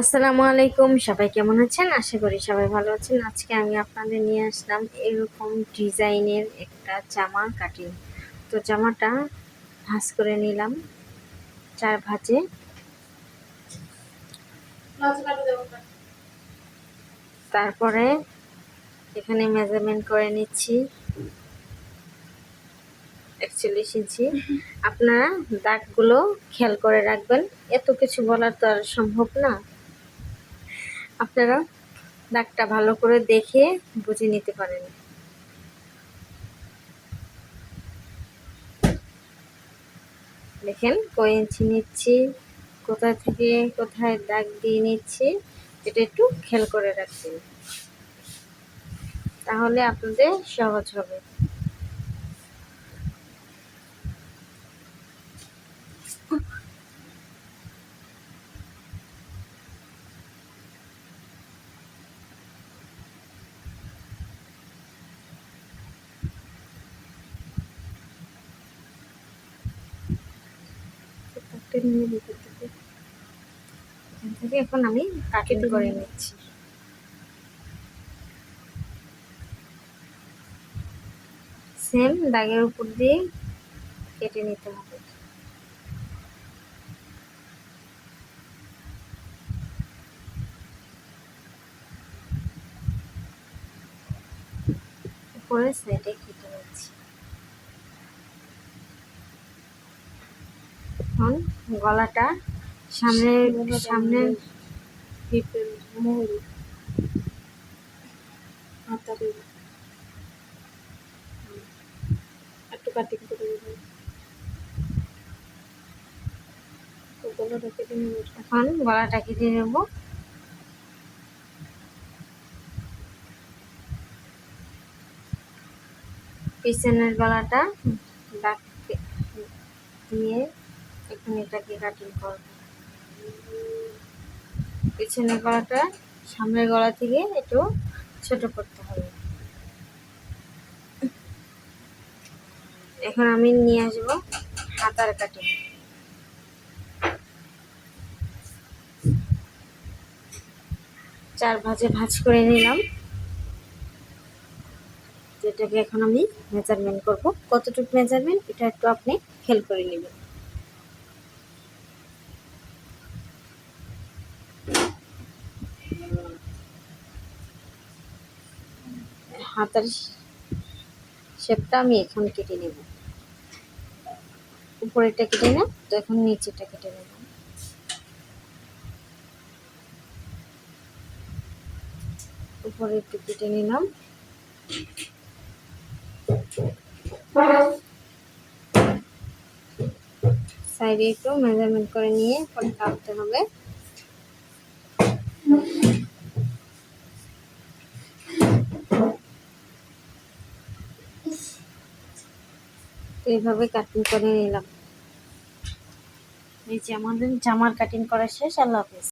আসসালামু আলাইকুম। সবাই কেমন আছেন? আশা করি সবাই ভালো আছেন। আজকে আমি আপনাদের নিয়ে আসলাম এরকম ডিজাইনের একটা জামা কাটিং তো জামাটা ভাঁজ করে নিলাম চার ভাঁজে। তারপরে এখানে মেজারমেন্ট করে নিচ্ছি একচল্লিশ ইঞ্চি। আপনারা দাগগুলো খেয়াল করে রাখবেন। এত কিছু বলার তো আর সম্ভব না। আপনারা দাগটা ভালো করে দেখে বুঝে নিতে পারেন। দেখেন কয় ইঞ্চি নিচ্ছি, কোথা থেকে কোথায় দাগ দিয়ে নিচ্ছি, এটা একটু খেয়াল করে রাখবেন। তাহলে আপনাদের সহজ হবে। কাটতে নিয়ে ভিতর থেকে। এখান থেকে এখন আমি কাটিং করে নিচ্ছি। সেম দাগের উপর দিয়ে কেটে নিতে হবে। উপরে সাইডে কেটে নিচ্ছি। এখন গলাটা সামনে সামনে। একটু কাটিং করে এখন গলাটা কেটে নেব। পিছনের গলাটা দাগ দিয়ে এখন এটাকে কাটিং করব পিছনের গলাটা সামনের গলা থেকে একটু ছোট করতে হবে। এখন আমি নিয়ে আসব হাতার কাটিং চার ভাজে ভাজ করে নিলাম। যেটাকে এখন আমি মেজারমেন্ট করব। কতটুকু মেজারমেন্ট এটা একটু আপনি খেয়াল করে নেবেন। হাতার শেপটা আমি এখন কেটে নেব। উপরেরটা কেটে না, তো এখন নিচেটা কেটে নেব। উপরে একটু কেটে নিলাম। সাইডে একটু মেজারমেন্ট করে নিয়ে পরে কাটতে হবে। এইভাবে কাটিং করে নিলাম। এই যে আমাদের জামার কাটিং করা শেষ আল্লাহ হাফেজ।